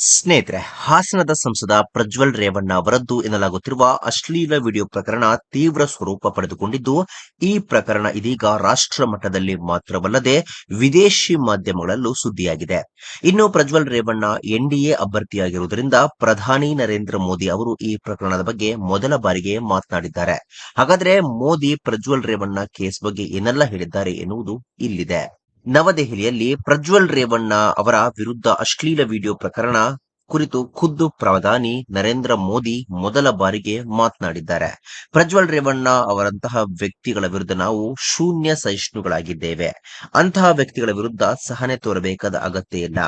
ಸ್ನೇಹಿತರೆ, ಹಾಸನದ ಸಂಸದ ಪ್ರಜ್ವಲ್ ರೇವಣ್ಣ ಅವರದ್ದು ಎನ್ನಲಾಗುತ್ತಿರುವ ಅಶ್ಲೀಲ ವಿಡಿಯೋ ಪ್ರಕರಣ ತೀವ್ರ ಸ್ವರೂಪ ಪಡೆದುಕೊಂಡಿದ್ದು, ಈ ಪ್ರಕರಣ ಇದೀಗ ರಾಷ್ಟ್ರ ಮಟ್ಟದಲ್ಲಿ ಮಾತ್ರವಲ್ಲದೆ ವಿದೇಶಿ ಮಾಧ್ಯಮಗಳಲ್ಲೂ ಸುದ್ದಿಯಾಗಿದೆ. ಇನ್ನು ಪ್ರಜ್ವಲ್ ರೇವಣ್ಣ ಎನ್ಡಿಎ ಅಭ್ಯರ್ಥಿಯಾಗಿರುವುದರಿಂದ ಪ್ರಧಾನಿ ನರೇಂದ್ರ ಮೋದಿ ಅವರು ಈ ಪ್ರಕರಣದ ಬಗ್ಗೆ ಮೊದಲ ಬಾರಿಗೆ ಮಾತನಾಡಿದ್ದಾರೆ. ಹಾಗಾದ್ರೆ ಮೋದಿ ಪ್ರಜ್ವಲ್ ರೇವಣ್ಣ ಕೇಸ್ ಬಗ್ಗೆ ಏನೆಲ್ಲ ಹೇಳಿದ್ದಾರೆ ಎನ್ನುವುದು ಇಲ್ಲಿದೆ. ನವದೆಹಲಿಯಲ್ಲಿ ಪ್ರಜ್ವಲ್ ರೇವಣ್ಣ ಅವರ ವಿರುದ್ಧ ಅಶ್ಲೀಲ ವಿಡಿಯೋ ಪ್ರಕರಣ ಕುರಿತು ಖುದ್ದು ಪ್ರಧಾನಿ ನರೇಂದ್ರ ಮೋದಿ ಮೊದಲ ಬಾರಿಗೆ ಮಾತನಾಡಿದ್ದಾರೆ. ಪ್ರಜ್ವಲ್ ರೇವಣ್ಣ ಅವರಂತಹ ವ್ಯಕ್ತಿಗಳ ವಿರುದ್ಧ ನಾವು ಶೂನ್ಯ ಸಹಿಷ್ಣುಗಳಾಗಿದ್ದೇವೆ. ಅಂತಹ ವ್ಯಕ್ತಿಗಳ ವಿರುದ್ಧ ಸಹನೆ ತೋರಬೇಕಾದ ಅಗತ್ಯ ಇಲ್ಲ.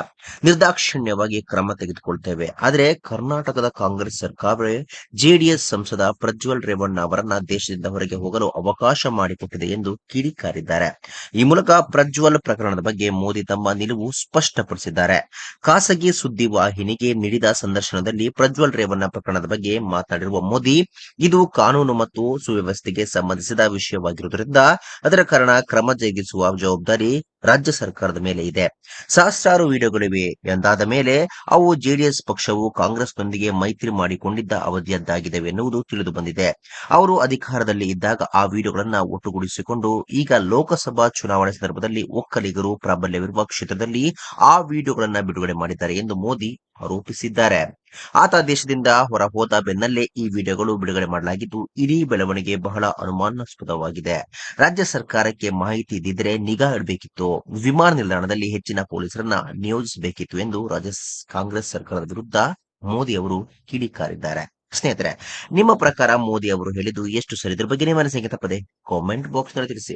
ನಿರ್ದಾಕ್ಷಿಣ್ಯವಾಗಿ ಕ್ರಮ ತೆಗೆದುಕೊಳ್ತೇವೆ. ಆದರೆ ಕರ್ನಾಟಕದ ಕಾಂಗ್ರೆಸ್ ಸರ್ಕಾರವೇ ಜೆಡಿಎಸ್ ಸಂಸದ ಪ್ರಜ್ವಲ್ ರೇವಣ್ಣ ಅವರನ್ನ ದೇಶದಿಂದ ಹೊರಗೆ ಹೋಗಲು ಅವಕಾಶ ಮಾಡಿಕೊಟ್ಟಿದೆ ಎಂದು ಕಿಡಿಕಾರಿದ್ದಾರೆ. ಈ ಮೂಲಕ ಪ್ರಜ್ವಲ್ ಪ್ರಕರಣದ ಬಗ್ಗೆ ಮೋದಿ ತಮ್ಮ ನಿಲುವು ಸ್ಪಷ್ಟಪಡಿಸಿದ್ದಾರೆ. ಖಾಸಗಿ ಸುದ್ದಿ ವಾಹಿನಿಗೆ ನೀಡಿದ ಸಂದರ್ಶನದಲ್ಲಿ ಪ್ರಜ್ವಲ್ ರೇವಣ್ಣ ಪ್ರಕರಣದ ಬಗ್ಗೆ ಮಾತನಾಡಿರುವ ಮೋದಿ, ಇದು ಕಾನೂನು ಮತ್ತು ಸುವ್ಯವಸ್ಥೆಗೆ ಸಂಬಂಧಿಸಿದ ವಿಷಯವಾಗಿರುವುದರಿಂದ ಅದರ ಕಾರಣ ಕ್ರಮ ಜರುಗಿಸುವ ಜವಾಬ್ದಾರಿ ರಾಜ್ಯ ಸರ್ಕಾರದ ಮೇಲೆ ಇದೆ. ಸಹಸ್ರಾರು ವಿಡಿಯೋಗಳಿವೆ ಎಂದಾದ ಮೇಲೆ ಅವು ಜೆಡಿಎಸ್ ಪಕ್ಷವು ಕಾಂಗ್ರೆಸ್ನೊಂದಿಗೆ ಮೈತ್ರಿ ಮಾಡಿಕೊಂಡಿದ್ದ ಅವಧಿಯದ್ದಾಗಿದೆ ಎನ್ನುವುದು ತಿಳಿದು ಬಂದಿದೆ. ಅವರು ಅಧಿಕಾರದಲ್ಲಿ ಇದ್ದಾಗ ಆ ವಿಡಿಯೋಗಳನ್ನ ಒಟ್ಟುಗೂಡಿಸಿಕೊಂಡು ಈಗ ಲೋಕಸಭಾ ಚುನಾವಣೆ ಸಂದರ್ಭದಲ್ಲಿ ಒಕ್ಕಲಿಗರು ಪ್ರಾಬಲ್ಯವಿರುವ ಕ್ಷೇತ್ರದಲ್ಲಿ ಆ ವಿಡಿಯೋಗಳನ್ನ ಬಿಡುಗಡೆ ಮಾಡಿದ್ದಾರೆ ಎಂದು ಮೋದಿ ಆರೋಪಿಸಿದ್ದಾರೆ. ಆತ ದೇಶದಿಂದ ಹೊರ ಹೋದ ಬೆನ್ನಲ್ಲೇ ಈ ವಿಡಿಯೋಗಳು ಬಿಡುಗಡೆ ಮಾಡಲಾಗಿದ್ದು, ಇಡೀ ಬೆಳವಣಿಗೆ ಬಹಳ ಅನುಮಾನಾಸ್ಪದವಾಗಿದೆ. ರಾಜ್ಯ ಸರ್ಕಾರಕ್ಕೆ ಮಾಹಿತಿ ಇದ್ದಿದ್ರೆ ನಿಗಾ ಇಡಬೇಕಿತ್ತು. ವಿಮಾನ ನಿಲ್ದಾಣದಲ್ಲಿ ಹೆಚ್ಚಿನ ಪೊಲೀಸರನ್ನ ನಿಯೋಜಿಸಬೇಕಿತ್ತು ಎಂದು ರಾಜ್ಯ ಕಾಂಗ್ರೆಸ್ ಸರ್ಕಾರದ ವಿರುದ್ಧ ಮೋದಿ ಅವರು ಕಿಡಿಕಾರಿದ್ದಾರೆ. ಸ್ನೇಹಿತರೆ, ನಿಮ್ಮ ಪ್ರಕಾರ ಮೋದಿ ಅವರು ಹೇಳಿದ್ದು ಎಷ್ಟು ಸರಿ ಇದ್ರ ಬಗ್ಗೆ ನಿಮ್ಮ ಅನಿಸಿಕೆ ತಪ್ಪದೆ ಕಾಮೆಂಟ್ ಬಾಕ್ಸ್ನಲ್ಲಿ ತಿಳಿಸಿ.